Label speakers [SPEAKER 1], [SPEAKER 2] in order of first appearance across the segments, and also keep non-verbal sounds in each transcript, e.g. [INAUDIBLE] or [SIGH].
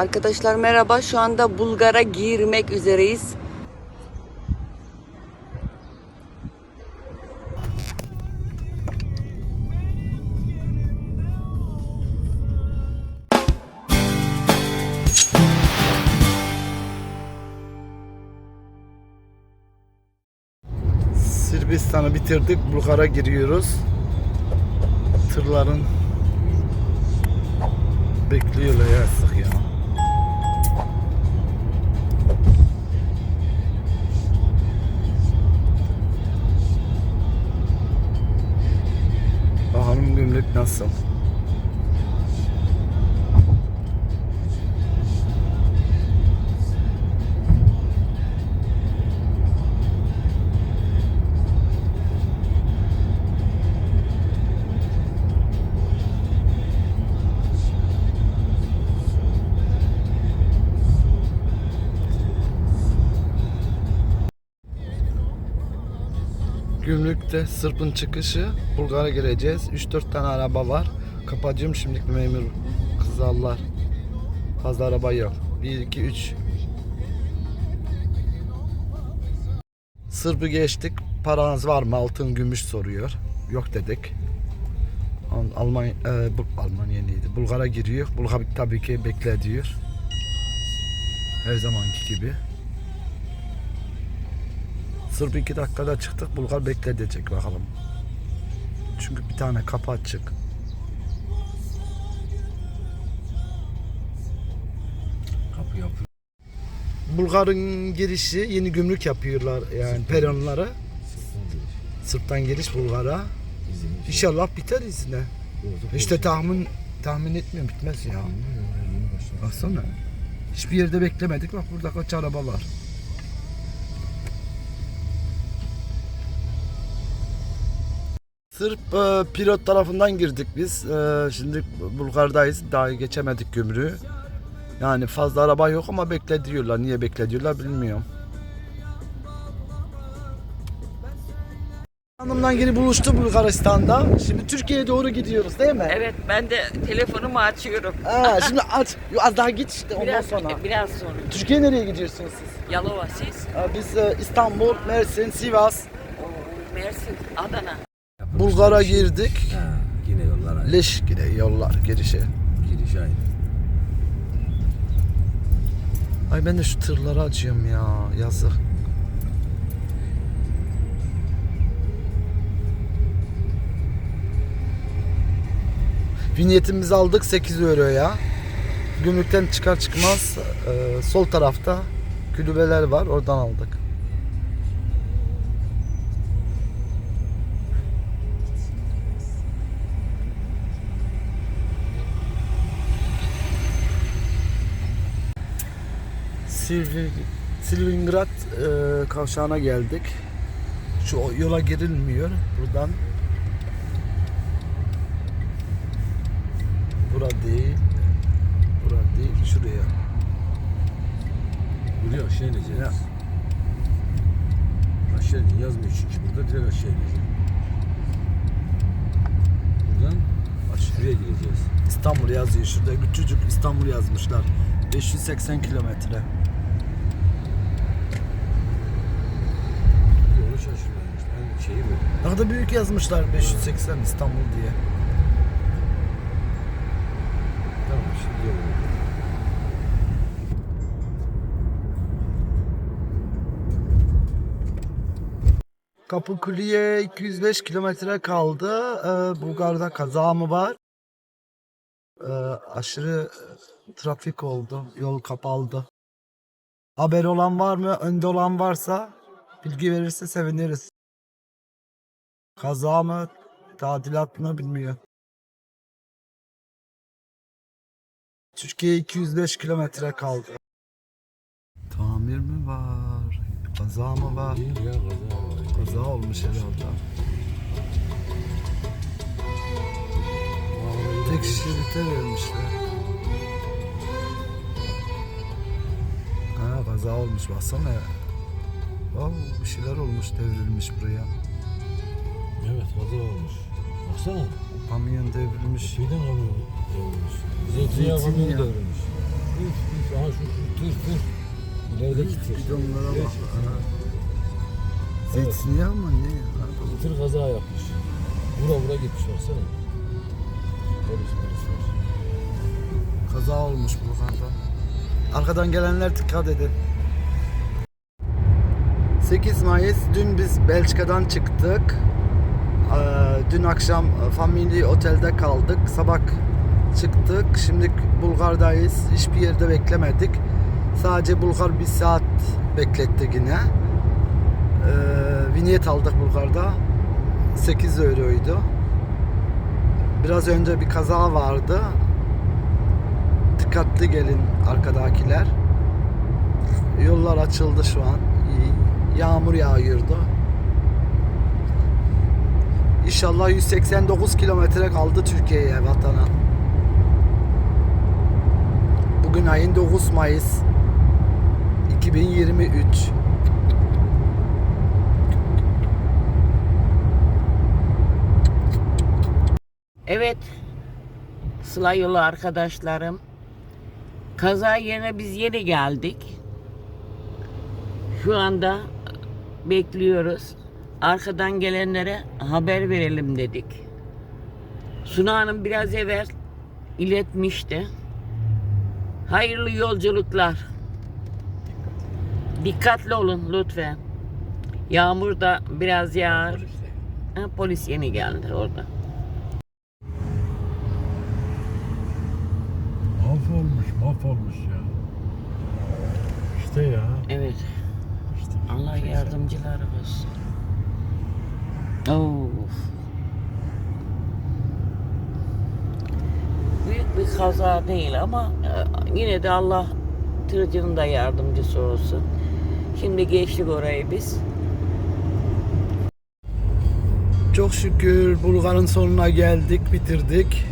[SPEAKER 1] Arkadaşlar merhaba. Şu anda Bulgar'a girmek üzereyiz.
[SPEAKER 2] Sırbistan'ı bitirdik. Bulgar'a giriyoruz. Tırların bekliyorlar ya sık ya. Bakalım Gümrükte Sırp'ın çıkışı Bulgar'a gireceğiz. 3-4 tane araba var. Kapacağım şimdilik memur kızarlar. Fazla araba yok. 1 2 3 Sırp'ı geçtik. Paranız var mı? Altın, gümüş soruyor. Yok dedik. Al- Almanya, e, bu, Almanya neydi? Bulgar'a giriyor. Bulgar tabii ki bekle diyor. Her zamanki gibi. Sırp iki dakikada çıktık. Bulgar bekletecek bakalım. Çünkü bir tane kapı açık.
[SPEAKER 3] Kapı yapıyor.
[SPEAKER 2] Bulgar'ın girişi yeni gümrük yapıyorlar yani peronlara. Sırp'tan giriş Bulgar'a. İnşallah biter izine. İşte tahmin tahmin etmiyorum bitmez ya. Baksana. Hiçbir yerde beklemedik. Bak burada kaç araba var. Sırp e, pilot tarafından girdik biz. E, şimdi Bulgar'dayız. Daha geçemedik gümrüğü. Yani fazla araba yok ama beklediyorlar. Niye beklediyorlar bilmiyorum. Hanımdan geri buluştu Bulgaristan'da. Şimdi Türkiye'ye doğru gidiyoruz değil mi?
[SPEAKER 1] Evet ben de telefonumu açıyorum.
[SPEAKER 2] Ha, şimdi aç. Az daha git işte ondan
[SPEAKER 1] Biraz,
[SPEAKER 2] sonra.
[SPEAKER 1] biraz sonra.
[SPEAKER 2] Türkiye nereye gidiyorsunuz siz?
[SPEAKER 1] Yalova siz.
[SPEAKER 2] Biz e, İstanbul, Mersin, Sivas,
[SPEAKER 1] Oo, Mersin, Adana.
[SPEAKER 2] Bulgar'a girdik.
[SPEAKER 3] Ha, yine yollar aynı.
[SPEAKER 2] Leş gide yollar girişe.
[SPEAKER 3] Giriş aynı.
[SPEAKER 2] Ay ben de şu tırları acıyorum ya. Yazık. Vinyetimizi aldık 8 euroya. Gümrükten çıkar çıkmaz e, sol tarafta kulübeler var oradan aldık. Silvi, Silvingrad e, kavşağına geldik. Şu yola girilmiyor buradan. Bura değil. Bura değil. Şuraya.
[SPEAKER 3] Buraya aşağı ineceğiz.
[SPEAKER 2] Ya.
[SPEAKER 3] Aşağı in yazmıyor çünkü burada direkt aşağı ineceğiz. Buradan şuraya gireceğiz.
[SPEAKER 2] İstanbul yazıyor şurada. Küçücük İstanbul yazmışlar. 580 kilometre.
[SPEAKER 3] Yolu şaşırıyorum işte. En şeyi
[SPEAKER 2] kadar büyük yazmışlar 580 İstanbul diye.
[SPEAKER 3] Tamam şimdi yol oldu.
[SPEAKER 2] Kapıkule'ye 205 kilometre kaldı. Ee, Bulgar'da kaza mı var? Ee, aşırı e, trafik oldu. Yol kapandı. Haber olan var mı? Önde olan varsa bilgi verirse seviniriz. Kaza mı? Tadilat mı bilmiyor. Türkiye 205 kilometre kaldı. Tamir mi var? Kaza mı var?
[SPEAKER 3] Değil ya kaza var.
[SPEAKER 2] Kaza olmuş herhalde. Tek şerite vermişler. Ha kaza olmuş baksana. Wow, bir şeyler olmuş devrilmiş buraya.
[SPEAKER 3] Evet kaza olmuş. Baksana.
[SPEAKER 2] Kamyon devrilmiş.
[SPEAKER 3] Şeyden kamyon devrilmiş. Zeytinyağı
[SPEAKER 2] Zeytinyağı.
[SPEAKER 3] devrilmiş. Üf, şu, şu tır tır. İlerideki tır.
[SPEAKER 2] Bidonlara bak. Zeytinyağı mı ne? Ha,
[SPEAKER 3] Bu tır kaza yapmış. Vura vura gitmiş baksana. Polis polis var.
[SPEAKER 2] Kaza olmuş Bulgar'da. Arkadan gelenler dikkat edin. 8 Mayıs dün biz Belçika'dan çıktık. Ee, Dün akşam Family Otel'de kaldık. Sabah çıktık. Şimdi Bulgar'dayız. Hiçbir yerde beklemedik. Sadece Bulgar bir saat bekletti yine. Ee, vinyet aldık Bulgar'da. 8 euroydu. Biraz önce bir kaza vardı. Dikkatli gelin arkadakiler. Yollar açıldı şu an. Yağmur yağıyordu. İnşallah 189 kilometre kaldı Türkiye'ye vatana. Bugün ayın 9 Mayıs 2023.
[SPEAKER 1] Evet. Sıla yolu arkadaşlarım. Kaza yerine biz yeni geldik. Şu anda bekliyoruz. Arkadan gelenlere haber verelim dedik. Suna Hanım biraz evvel iletmişti. Hayırlı yolculuklar. Dikkatli olun lütfen. Yağmur da biraz yağar. Ha, polis yeni geldi orada.
[SPEAKER 3] Mahvolmuş mahvolmuş ya. İşte ya.
[SPEAKER 1] Evet.
[SPEAKER 3] İşte
[SPEAKER 1] Allah yardımcıları olsun. Of. Büyük bir kaza değil ama e, yine de Allah tırcının da yardımcısı olsun. Şimdi geçtik orayı biz.
[SPEAKER 2] Çok şükür Bulgar'ın sonuna geldik, bitirdik.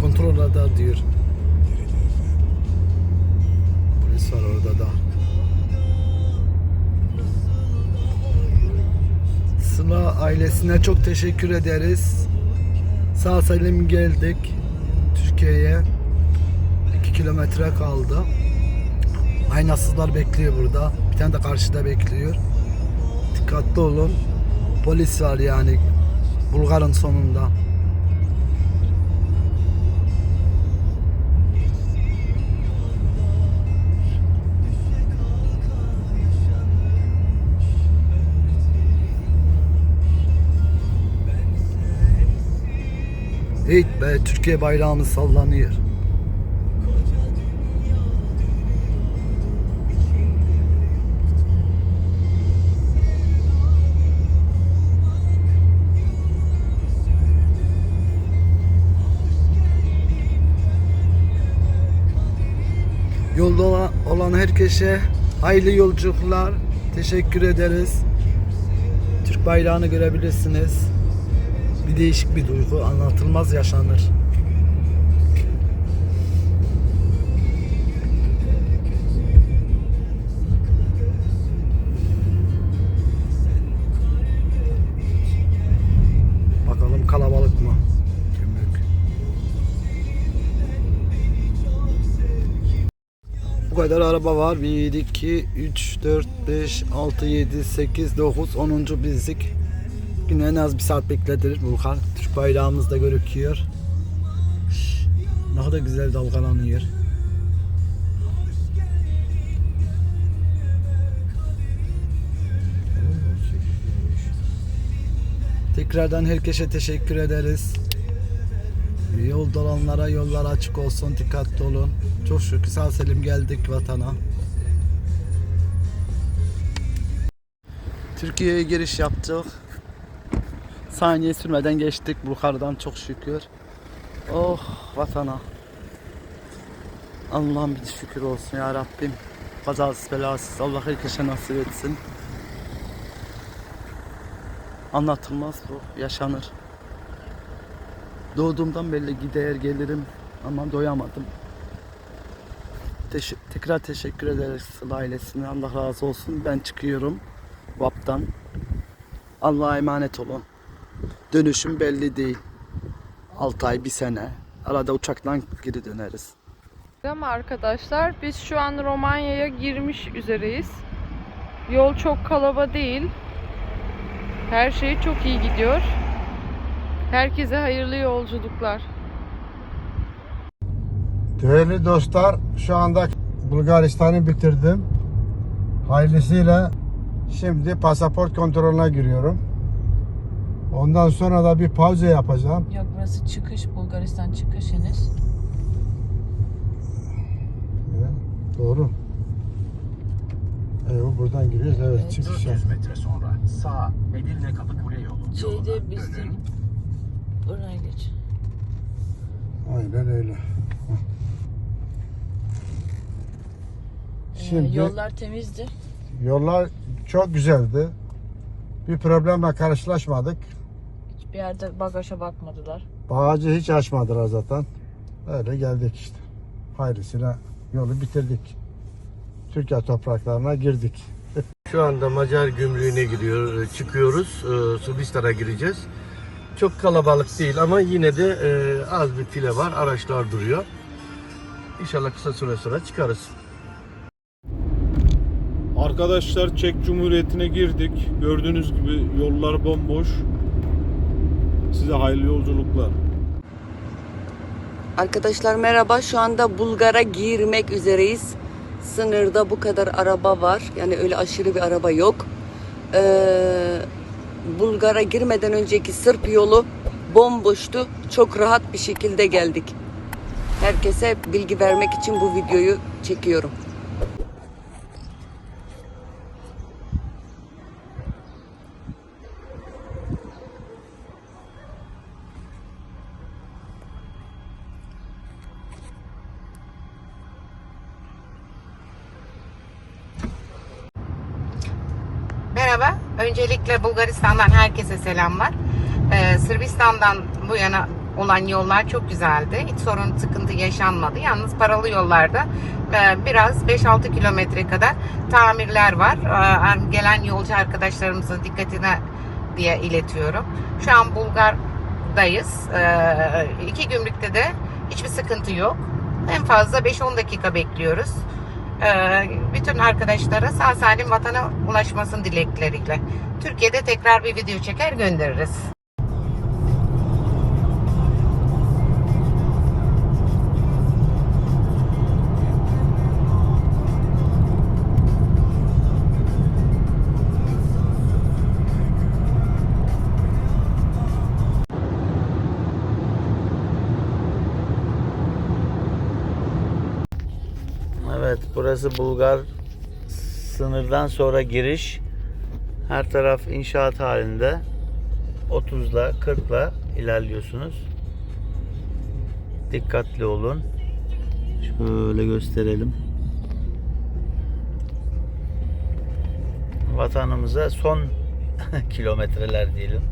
[SPEAKER 2] Kontrollada diyor. Polis var orada da. Sıla ailesine çok teşekkür ederiz. Sağ salim geldik Türkiye'ye. 2 kilometre kaldı. Aynasızlar bekliyor burada. Bir tane de karşıda bekliyor. Dikkatli olun. Polis var yani Bulgar'ın sonunda. Hey be Türkiye bayrağımız sallanıyor. Yolda olan- herkese hayırlı yolculuklar. Teşekkür ederiz. Türk bayrağını görebilirsiniz. Bir değişik bir duygu anlatılmaz yaşanır. Bakalım kalabalık mı? Bu kadar araba var. 1, 2, 3, 4, 5, 6, 7, 8, 9, 10. bizlik. Yine en az bir saat bekledirir Vulkan. Türk bayrağımız da görüküyor. Ne kadar güzel dalgalanıyor. Tekrardan herkese teşekkür ederiz. Yol dolanlara yollar açık olsun, dikkatli olun. Çok şükür sağ selim geldik vatana. Türkiye'ye giriş yaptık. Saniye sürmeden geçtik Bukharadan çok şükür. Oh vatana. Allah'ım bir şükür olsun ya Rabbim. Kazasız belasız Allah herkese nasip etsin. Anlatılmaz bu yaşanır. Doğduğumdan belli gider gelirim ama doyamadım. Teş- tekrar teşekkür ederiz ailesine. Allah razı olsun. Ben çıkıyorum VAP'tan. Allah'a emanet olun. Dönüşüm belli değil. 6 ay, bir sene. Arada uçaktan geri döneriz.
[SPEAKER 4] Ama arkadaşlar biz şu an Romanya'ya girmiş üzereyiz. Yol çok kalaba değil. Her şey çok iyi gidiyor. Herkese hayırlı yolculuklar.
[SPEAKER 5] Değerli dostlar, şu anda Bulgaristan'ı bitirdim. Hayırlısıyla şimdi pasaport kontrolüne giriyorum. Ondan sonra da bir pauze yapacağım.
[SPEAKER 6] Yok burası çıkış Bulgaristan çıkış henüz.
[SPEAKER 5] Evet, doğru. Evet, buradan giriyoruz. Evet, çıkış yap-
[SPEAKER 7] 400 metre sonra sağ Edirne Kapıkule yolu.
[SPEAKER 8] Şeyde biz de oraya geç.
[SPEAKER 5] Aynen öyle.
[SPEAKER 6] Ee,
[SPEAKER 5] Şimdi
[SPEAKER 6] yollar temizdi.
[SPEAKER 5] yollar çok güzeldi. Bir problemle karşılaşmadık.
[SPEAKER 6] Hiçbir yerde bagaja bakmadılar.
[SPEAKER 5] Bağcı hiç açmadılar zaten. Öyle geldik işte. Hayırlısıyla yolu bitirdik. Türkiye topraklarına girdik. [LAUGHS]
[SPEAKER 9] Şu anda Macar gümrüğüne gidiyor, çıkıyoruz. Ee, Sırbistan'a gireceğiz. Çok kalabalık değil ama yine de e, az bir file var. Araçlar duruyor. İnşallah kısa süre sonra çıkarız.
[SPEAKER 10] Arkadaşlar Çek Cumhuriyeti'ne girdik. Gördüğünüz gibi yollar bomboş. Size hayırlı yolculuklar.
[SPEAKER 11] Arkadaşlar merhaba. Şu anda Bulgar'a girmek üzereyiz. Sınırda bu kadar araba var. Yani öyle aşırı bir araba yok. Ee, Bulgar'a girmeden önceki Sırp yolu bomboştu. Çok rahat bir şekilde geldik. Herkese bilgi vermek için bu videoyu çekiyorum.
[SPEAKER 12] Merhaba. Öncelikle Bulgaristan'dan herkese selamlar. Ee, Sırbistan'dan bu yana olan yollar çok güzeldi. Hiç sorun, sıkıntı yaşanmadı. Yalnız paralı yollarda e, biraz 5-6 kilometre kadar tamirler var. Ee, gelen yolcu arkadaşlarımızın dikkatine diye iletiyorum. Şu an Bulgar'dayız. Ee, iki gümrükte de hiçbir sıkıntı yok. En fazla 5-10 dakika bekliyoruz. Ee, bütün arkadaşlara sağ salim vatana ulaşmasın dilekleriyle. Türkiye'de tekrar bir video çeker göndeririz.
[SPEAKER 8] Evet burası Bulgar sınırdan sonra giriş. Her taraf inşaat halinde. 30'la 40'la ilerliyorsunuz. Dikkatli olun. Şöyle gösterelim. Vatanımıza son [LAUGHS] kilometreler diyelim.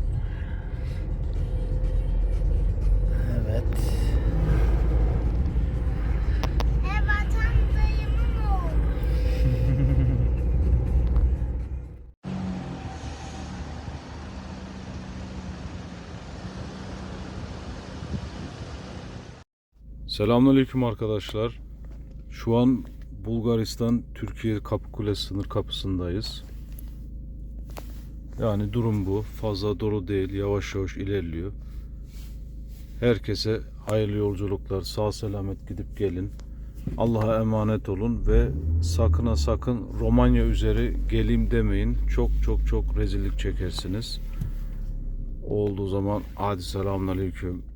[SPEAKER 8] Evet.
[SPEAKER 10] Selamünaleyküm arkadaşlar. Şu an Bulgaristan Türkiye Kapıkule sınır kapısındayız. Yani durum bu. Fazla dolu değil. Yavaş yavaş ilerliyor. Herkese hayırlı yolculuklar. Sağ selamet gidip gelin. Allah'a emanet olun ve sakın ha sakın Romanya üzeri geleyim demeyin. Çok çok çok rezillik çekersiniz. Olduğu zaman hadi selamünaleyküm.